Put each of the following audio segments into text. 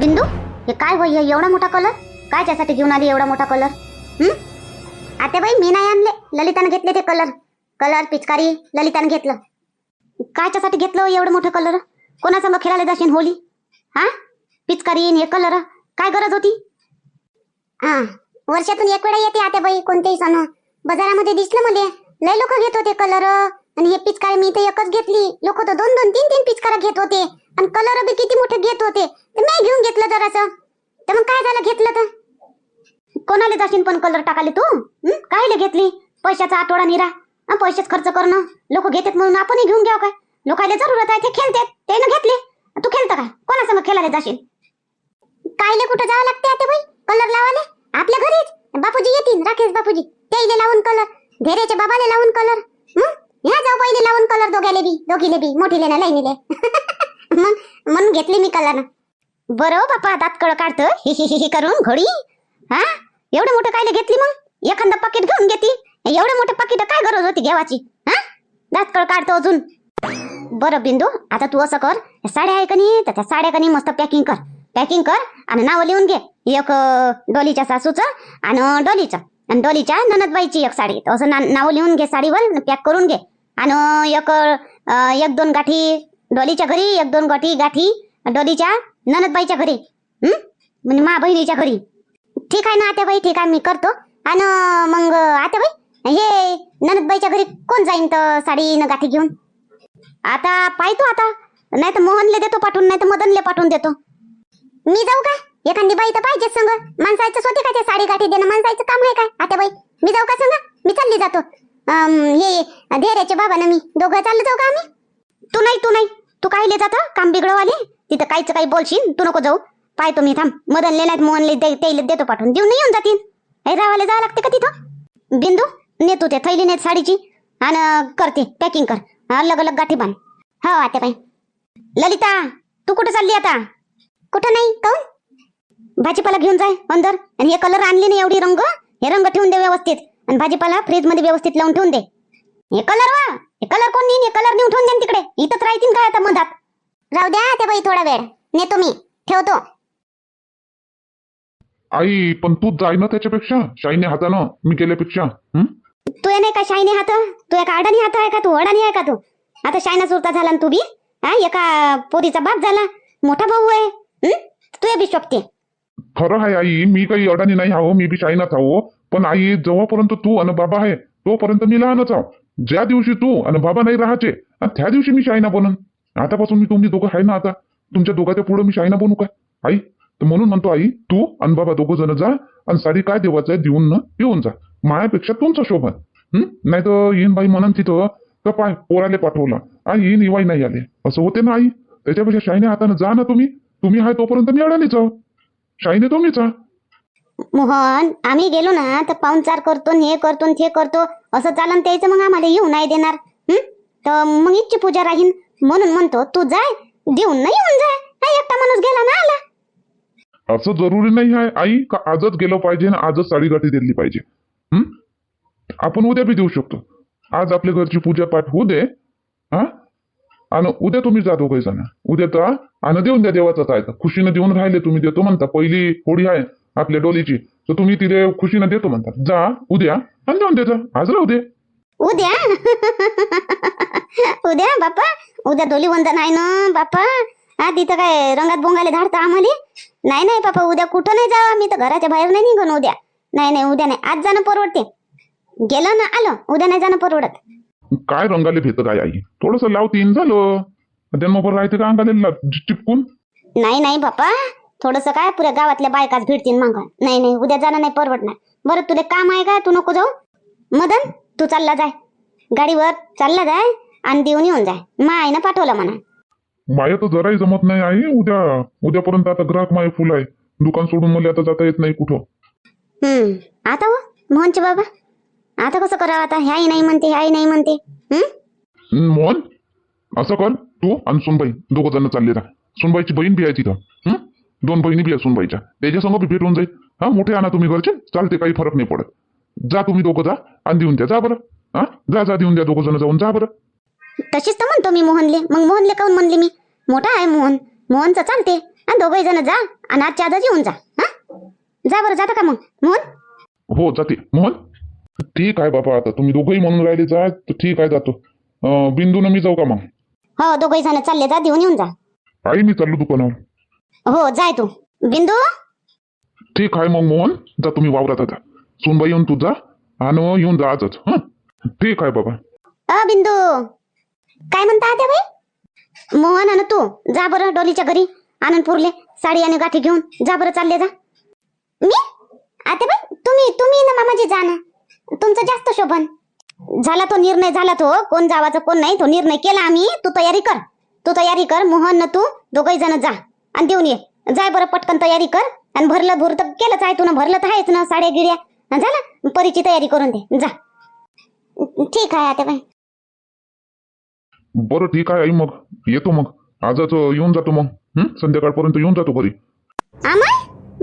बिंदू हे काय होई हे एवढा मोठा कलर काय त्यासाठी घेऊन आली एवढा मोठा कलर हम्म आता बाई मी नाही आणले. ललितानं घेतले ते कलर कलर पिचकारी ललितानं घेतलं. कायच्यासाठी घेतलं हो एवढं मोठं कलर कोणासंग खेळायला जाशील होली? हा? पिचकारी हे कलर काय गरज होती? हा वर्षातून एक वेळा येते आता बाई कोणतेही सण. बाजारामध्ये दिसलं मध्ये लय लोक घेत होते कलर आणि हे पिचकारी मी तर एकच घेतली. लोक तर दोन दोन तीन तीन पिचकारा घेत होते. आणि कलर बी किती मोठे घेत होते. तर मी घेऊन घेतलं जरासं. तर मग काय झालं घेतलं तर? कोणाला जाशील पण कलर टाकाले तू? हं? कायले घेतली? पैशाचा आठवडा निरा. पैसेच खर्च करणं. लोक घेतात म्हणून आपणही घेऊन घ्याव काय? लोकायला जरूरत आहे ते खेळतात. त्यानं घेतले. तू खेळतं काय? मग खेळायला जाशील? कायले कुठं जावं लागते आता बाई? कलर लावाले आपल्या घरीच. बापूजी येतील. राकेश बापूजी. त्याईले लावून कलर घेरेच्या बाबाले लावून कलर ह्या जाऊ पहिले लावून कलर दोघ्याले बी. दोघीले बी. मोठीले ना लाईनीले मग म्हणून घेतली मी कलर बरं हो बापा दात कळ काढत. हे हे हे करून घोडी. हा? एवढं मोठं कायले घेतली मग? एखादं पाकिट घेऊन घेतली एवढं मोठं पाकिट काय गरज होती घेवाची हा? दात कळ काढतो अजून. बरं बिंदू आता तू असं कर. साड्या आहे का नाही? तर त्या साड्या का नाही मस्त पॅकिंग कर. पॅकिंग कर आणि नाव लिहून घे. एक डोलीच्या सासूचं आणि डोलीचं. आणि डोलीच्या ननदबाईची एक साडी. असं ना- नाव लिहून घे साडीवर पॅक करून घे. आणि एक एक दोन गाठी डोलीच्या घरी एक दोन गाठी गाठी डोलीच्या ननदबाईच्या घरी. म्हणजे मा बहिणीच्या घरी. ठीक आहे ना आत्याबाई? ठीक आहे मी करतो. आणि मग आत्याबाई? हे ननदबाईच्या घरी कोण जाईन तर साडी न गाठी घेऊन? आता पाहतो आता. नाही तर मोहनले देतो पाठवून नाही तर मदनले पाठवून देतो. मी जाऊ का? एखादी बाई तर पाहिजेच संग. माणसाचं स्वतः काय साडी गाठी देणं? माणसाचं काम आहे काय आता बाई मी जाऊ का संग? मी चालली जातो. अं, हे धैर्याचे बाबा ना मी दोघं चाललं जाऊ का आम्ही? तू नाही तू नाही. तू काय जात? काम बिघडवाले तिथं काहीच काही बोलशील? तू नको जाऊ. पाहतो मी थांब. मदनले नाहीत मोहनले दे- देतो पाठवून. देऊन नाही येऊन जातील. हे रावाले जावं लागते का तिथं? बिंदू नेतो ते थैली नेत साडीची. आणि करते. पॅकिंग कर. अलग अलग गाठी बांध. हो आता बाई. ललिता तू कुठं चालली आता? कुठं नाही काऊन? भाजीपाला घेऊन जाय अंदर. आणि हे कलर आणले नाही एवढी रंग. हे रंग ठेवून दे व्यवस्थित. आणि भाजीपाला फ्रीजमध्ये व्यवस्थित लावून ठेवून दे. हे कलर वा. हे कलर कोण नेईन हे कलर नेऊन ठेवून दे न तिकडे. इथंच राहतील काय आता मधात? राहू द्या ते बाई थोडा वेळ. नेतो मी. ठेवतो. आई पण तूच जाय ना त्याच्यापेक्षा? शाईने हातानं. मी गेल्यापेक्षा. हं? तू नाही का शायने हात? तू एका आडानी हात आहे का तू? अडाणी आहे का तू? आता शायना सुरता झाला ना तू बी? हा? एका पोरीचा बाप झाला. मोठा भाऊ आहे. हं? तू बी शोभते. खरं आहे आई मी काही अडाणी नाही आहो. मी बी शाईनाच आहो. पण आई जेव्हापर्यंत तू आणि बाबा आहे तोपर्यंत मी लहानच आहो. ज्या दिवशी तू आणि बाबा नाही राहायचे त्या दिवशी मी शाईना बनन. आतापासून मी तुम्ही दोघं आहे ना आता? तुमच्या दोघांच्या पुढे मी शाईना बनू काय आई तर म्हणून म्हणतो आई तू आणि बाबा दोघं जण जा आणि साडी काय देवाचं आहे देऊन ना येऊन जा. मायापेक्षा तुमचं शोभन. हम्म नाही तर येईन बाई म्हणून तिथं तर पाय पोराले पाठवलं. आई येईन इवाई नाही आले. असं होते ना आई? त्याच्यापेक्षा शाईने हाताने जा ना तुम्ही. तुम्ही आहे तोपर्यंत मी अडाणीच आहो. शाईने तुम्हीच आहा. मोहन आम्ही गेलो ना तर पाहुणचार करतो हे करतो ते करतो. असं चालन त्याचं मग आम्हाला येऊ नाही देणार. हम्म तर मग इच्छी पूजा राहीन. म्हणून म्हणतो तू जाय देऊन नाही येऊन जाय. हा एकटा माणूस गेला ना आला. असं जरुरी नाही आहे आई का आजच गेलो पाहिजे ना आजच साडी गाठी दिली पाहिजे. हम्म आपण उद्या बी देऊ शकतो. आज आपल्या घरची पूजा पाठ होऊ दे. हा? आणि उद्या तुम्ही जा काही जण. उद्या तर आणि देऊन द्या देवाचं आहे तर. खुशीनं देऊन राहिले तुम्ही देतो म्हणता. पहिली होळी आहे आपल्या डोलीची. तर तुम्ही तिथे खुशीनं देतो म्हणतात. जा उद्या आणि देऊन देता आज राहू दे. उद्या? उद्या बापा उद्या डोली वंदन आहे ना बापा हा तिथं काय रंगात बोंगाले धाडता आम्हाला? नाही नाही बापा उद्या कुठं नाही जावं आम्ही? तर घराच्या बाहेर नाही निघून उद्या. नाही नाही उद्या नाही. आज जाणं परवडते. गेलं ना आलं. उद्या नाही जाणं परवडत. काय रंगाले भेट काय आई? थोडस लावतीन झालं. त्यांना राहते का अंगाले ला- चिपकून नाही नाही बापा थोडस काय पुऱ्या गावातल्या बायकाच भिडतील मग. नाही नाही उद्या जाणं नाही परवडणार. बरं तुला काम आहे का? तू नको जाऊ. मदन तू चालला जाय. गाडीवर चालला जाय आणि देऊन येऊन जाय. मा आईनं पाठवलं म्हणा. माया तर जराही जमत नाही आई. उद्या उद्यापर्यंत आता ग्राहक माय फुल आहे. दुकान सोडून मला आता जाता येत नाही कुठं. हम्म आता हो मोहनचे बाबा. आता कसं करावं आता? ह्याही नाही म्हणते ह्याही नाही म्हणते. हम्म? हं, मोहन असं कर तू आणि सुनबाई. दोघं जण चालले राहा सुनबाईची बहीण बी आहे तिथं. हं? दोन बहिणी बी आहे सुनबाईच्या त्याच्या संग होऊन जाईल. हा मोठे आणा तुम्ही घरचे. चालते काही फरक नाही पडत. जा तुम्ही दोघं जा. आणि देऊन द्या. जा बरं. हा? जा जा देऊन द्या दोघं जण जाऊन. जा बरं. तशीच तर म्हणतो मी मोहनले. मग मोहनले काऊन म्हणले मी? मोठा आहे मोहन. मोहनचं चालते. आणि दोघही जण जा. आणि आजच्या आजच येऊन जा. हा? जा बरं जाता का मग? मोहन? हो जाते. मोहन? ठीक आहे बाबा आता तुम्ही दोघंही म्हणून राहिले जा. तर ठीक आहे जातो. अं, बिंदूनं मी जाऊ का मग? हो दोघही जण चालले जा. देऊन येऊन जा. आई मी चाललो दुकानावर. हो जाय तू. बिंदू? ठीक आहे मग मोहन जा तुम्ही वावरात आता. सुनबाई येऊन तू जा आणि येऊन जा आजच हं? ठीक आहे बाबा. अ बिंदू. काय म्हणता त्या बाई? मोहन आणि तू जा बरं डोलीच्या घरी. आनंदपूरले साडी आणि गाठी घेऊन जा बरं चालले जा. मी? आता बाई तुम्ही तुम्ही ना मामाजी जा ना. तुमचं जास्त शोभन. झाला तो निर्णय झाला तो. कोण जावाचा कोण नाही तो निर्णय केला आम्ही. तू तयारी कर. तू तयारी कर मोहन न तू दोघही जण जा. आणि देऊन ये. जाय बरं पटकन तयारी कर. आणि भरलं भूर तर केलंच आहे तू ना. भरलं तर आहेच ना साड्या गिड्या. झालं? परीची तयारी करून दे. जा. ठीक आहे आता बाई. बरं ठीक आहे आई मग. येतो मग. आजच येऊन जातो मग. संध्याकाळपर्यंत येऊन जातो घरी. आमाय?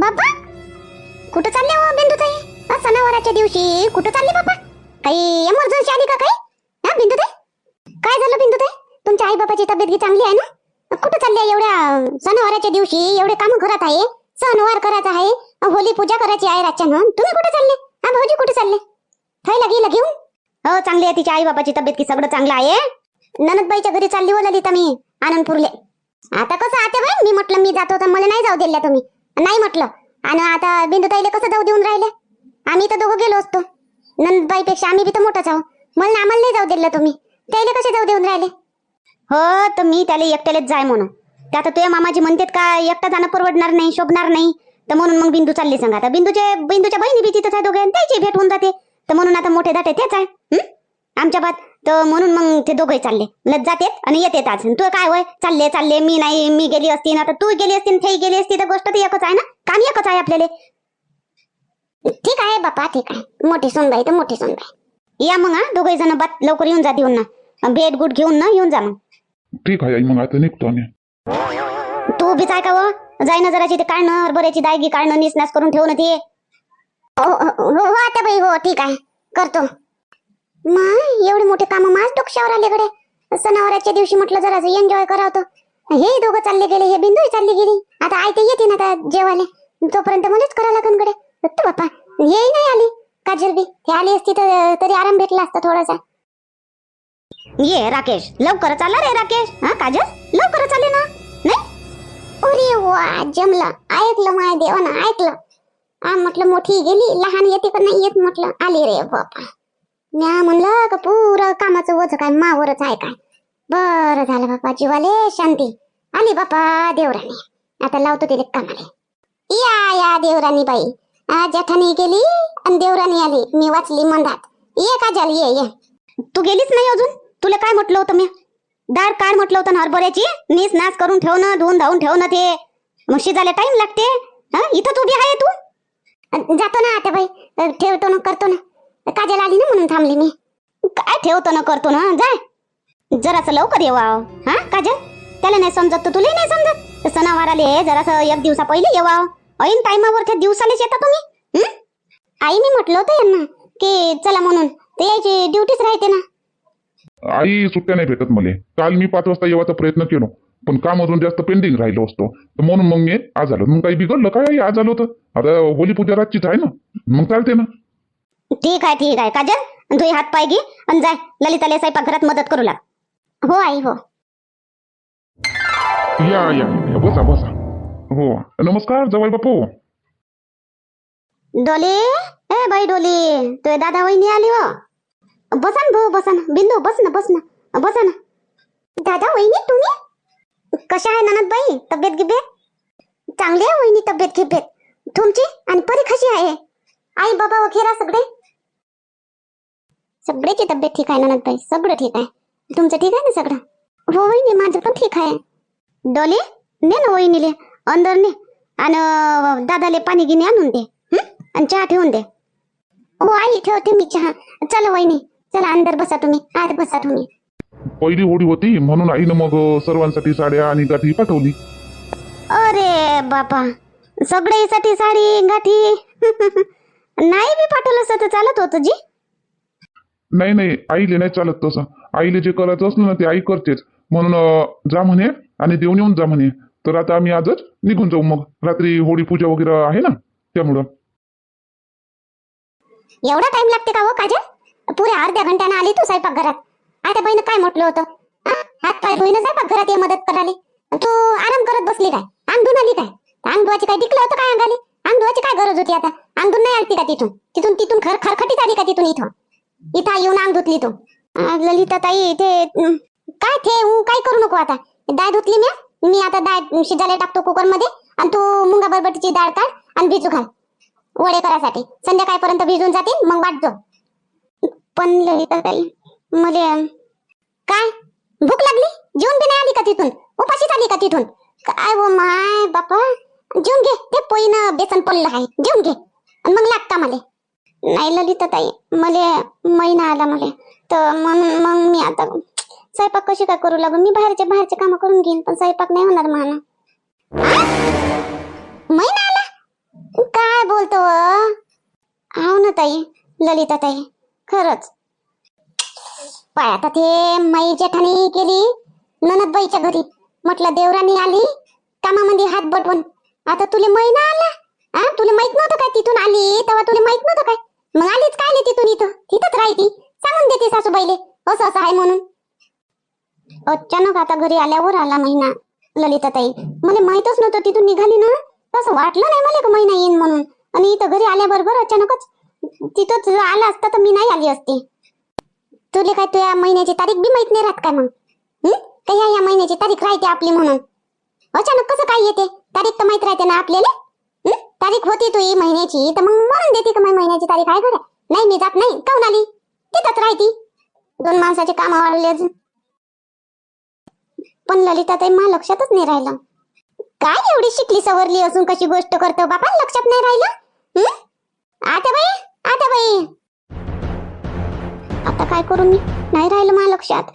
बाबा कुठं चालले हो बिंदू ताई सणावाराच्या दिवशी कुठं चालले बाबा काही एमर्जन्सी आली का काही? हा बिंदू ताई काय झालं बिंदू ताई तुमच्या आई बाबाची तब्येत चांगली आहे ना? कुठं चालले एवढ्या सणवाराच्या दिवशी? एवढे काम घरात आहे? सणवार करायचा आहे होली पूजा करायची आहे रातच्या तुम्ही कुठे चालले? हा भाऊजी कुठे चालले? थैला गेला घेऊन? हो चांगली आहे तिच्या आई बाबाची तब्येत की सगळं चांगलं आहे. ननदबाईच्या घरी चालली हो ललिता मी आनंदपूरले. आता कसं आता बाई मी म्हटलं मी जातो तर मला नाही जाऊ दिल्या तुम्ही. नाही म्हटलं. आणि आता बिंदुताईला कसं जाऊ देऊन राहिले? आम्ही तर दोघं गेलो असतो. नंदबाईपेक्षा आम्ही बी तर मोठंच आहो. मला आम्हाला नाही जाऊ दिलं तुम्ही. त्याला कसे जाऊ देऊन राहिले? हो तर मी त्याला एकट्यालाच जाय म्हणून. ते आता तुझ्या मामाजी म्हणतात का एकटा जाणं परवडणार नाही शोभणार नाही. तर म्हणून मग बिंदू चालली सांगा. आता बिंदूचे बिंदूच्या बहिणी बी तिथंच आहे दोघे त्याची भेट होऊन जाते. तर म्हणून आता मोठे दाटे तेच आहे. आमच्या बात तर म्हणून मग ते दोघे चालले. म्हणलं जातेत आणि येतेत आज. तू काय होय? चालले चालले. मी नाही मी गेली असती. ना आता तू गेली असती ते गेली असती. तर गोष्ट तर एकच आहे ना? काम एकच आहे आपल्याला. ठीक आहे बापा ठीक आहे. मोठी सोनबाई तर मोठी सोनबाई या मग हा. दोघे जण बात लवकर येऊन जा देऊन ना. भेट गुट घेऊन ना येऊन जा मग. ठीक आहे आई मग आता निघतो आम्ही. तू बीच आहे का व? जाय ना जरा ते काढणं हरभऱ्याची दायगी काढणं निसनास करून ठेवणं ते. हो, हो हो हो, आता बाई हो ठीक आहे. करतो. मग एवढे मोठे काम माझ डोक्यावर आले कडे सणावाराच्या दिवशी म्हटलं जरा एन्जॉय करावं हे दोघं चालले गेले हे बिंदू चालली गेली. आता आयते येते ना आता जेवायला. तोपर्यंत मलाच करा लागनकडे तू बापा हे नाही आली. काजल बी हे आली असती तर तरी आराम भेटला असता थोडासा. ये राकेश लवकर चालला रे राकेश. हा काजल? लवकर चालले ना. नाही? अरे वा जमलं. ऐकलं माय देवानं ऐकलं. आ म्हटलं मोठी गेली लहान येते का नाही येत म्हटलं. आली रे बापा. म्या म्हणलं का पुरं कामाचं वज काय मावरच आहे काय? बरं झालं बापा जीवाले शांती. आली बापा देवराणी. आता लावतो तिला कामाले. या या देवराणी बाई. जठानी गेली आणि देवराणी आली. मी वाचली मंदात. ये काजल ये ये. तू गेलीच नाही अजून? तुला काय म्हटलं होतं मी? दार काढ म्हटलं होतं ना हरभऱ्याची. नीस नाच करून ठेव ना धुवून धावून ठेवणं ते. मग शिजायला टाइम लागते. हा? इथंच उभी आहे तू. जातो ना आता बाई. ठेवतो ना करतो ना. काजल आली ना म्हणून थांबली मी. काय ठेवतो ना करतो ना? जाय जरासं लवकर येवा हा काजल? त्याला नाही समजत तर तुलाही नाही समजत. सणावार आले जरासं एक दिवसा पहिले येवा ऐन टायमावर त्या दिवसालेच येता तुम्ही? आई मी म्हटलं होतं यांना की चला म्हणून. ते यायची ड्युटीच राहते ना. आई सुट्ट्या नाही भेटत मला. काल मी पाच वाजता येवाचा प्रयत्न केलो पण काम अजून जास्त पेंडिंग राहिलो असतो. तर म्हणून मग मी आज आलो. मग काही बिघडलं काय आज आलो तर आता होली पूजा रातचीच आहे ना. मग चालते ना. ठीक आहे ठीक आहे. काजल धुई हात पाय घे आणि जाय. ललिताला स्वयंपाकघरात मदत करू लाग. हो आई हो. या या या, बसा बसा. हो. नमस्कार जवाई बापू. डोली? ए बाई डोली. तुझे दादा वहिनी आली हो. बसा ना भाऊ बसा ना. बिंदू बस ना बस ना. बसा ना. दादा वहिनी तुम्ही? कशा आहे ननद बाई तब्येत गिब्येत? चांगली आहे वहिनी तब्येत गिब्येत. तुमची आणि परी कशी आहे? आई बाबा वगैरे सगळे? सगळ्याची तब्येत ठीक आहे ननद बाई सगळं ठीक आहे. तुमचं ठीक आहे ना सगळं? हो वहिनी माझं पण ठीक आहे. डोले ने ना वहिनीले. अंदर ने. आणि दादाले पाणी गिनी आणून दे. आणि चहा ठेवून दे. हो आई ठेवते मी चहा. चला वहिनी. चला अंदर बसा तुम्ही. आत बसा तुम्ही. पहिली होळी होती म्हणून आईनं मग सर्वांसाठी साड्या आणि गाठी पाठवली. अरे बापा. सगळ्यासाठी साडी गाठी. नाही बी पाठवलं असतं तर चालत होतं जी. नाही नाही आईले नाही चालत तसं. आईले जे करायचं असलं ना ते आई करतेच. म्हणून जा म्हणे आणि देऊन येऊन जा म्हणे. तर आता आम्ही आजच निघून जाऊ मग. रात्री होळी पूजा वगैरे आहे ना त्यामुळं. एवढा टाइम लागते का हो काजल? पुऱ्या अर्ध्या घंट्यानं आली तू स्वयंपाकघरात. आता बहिण काय म्हटलं होतं? हात पाय साईबा घरात ये मदत करायला. तू आराम करत बसली काय? अंग आली काय? अंग धुवायची काय टिकलं होतं काय अंगाली? अंग काय गरज होती आता? अंग नाही आलती का तिथून? तिथून तिथून खर खरखटीत आली का तिथून इथं? इथं येऊन अंग धुतली तू. ललिता ताई ते काय थे? काय करू नको आता? दाय धुतली मी मी आता दाय शिजायला टाकतो कुकरमध्ये आणि तू मुंगा बरबटीची डाळ काढ आणि भिजू घाल. वडे करायसाठी. संध्याकाळपर्यंत भिजून जातील मग वाटतो पण ललिता ताई मले काय? भूक लागली? जेवण बी नाही आली का तिथून? उपाशीच आली का तिथून? काय वो माय बापा? जेवून घे ते पोईनं बेसन पडलं आहे. जेवून घे. आणि मग लागता मला. मले नाही ललिता ताई मले महिना आला मले. तर म्हणून मग मी आता स्वयंपाक कशी काय करू लागू? मी बाहेरचे बाहेरचे काम करून घेईन पण स्वयंपाक नाही होणार मला महिना आला? काय बोलतो हो ना ताई ललिता ताई. खरंच. पाय आता ते माई जेठानी केली ननदबाईच्या घरी. म्हटलं देवरानी आली कामामध्ये हात बटवून. आता तुले महिना आला हा तुला माहीत नव्हतं काय तिथून आली? तेव्हा तुला माहीत नव्हतं काय? मग आलीच काय आली तिथून इथं? तिथंच राहती सांगून देते सासूबाईले. असं असं आहे म्हणून. अचानक आता घरी आल्यावर आला महिना. ललिता ताई मला माहितच नव्हतं तिथून निघाली ना. तसं वाटलं नाही मला का महिना येईन म्हणून. आणि इथं घरी आल्याबरोबर अचानकच तिथं तुझं आला असता तर मी नाही आली असती. तुले काय तुझ्या महिन्याची तारीख बी माहीत नाही राहत काय मग? काय या या महिन्याची तारीख राहते आपली म्हणून? अचानक कसं काय येते? तारीख तर माहीत राहते ना आपल्याला? तारीख होती तुझी महिन्याची तर मग म्हणून देते का माझ्या महिन्याची तारीख? आहे बरं. नाही मी जात नाही. काऊन आली? तिथंच राहती. दोन माणसाचे काम वाढले पण ललिता ताई मला लक्षातच नाही राहिलं. काय एवढी शिकली सवरली असून कशी गोष्ट करतो? बापा लक्षात नाही राहिलं? आता बाई? आता बाई. आता काय करू मी? नाही राहिलं मला लक्षात.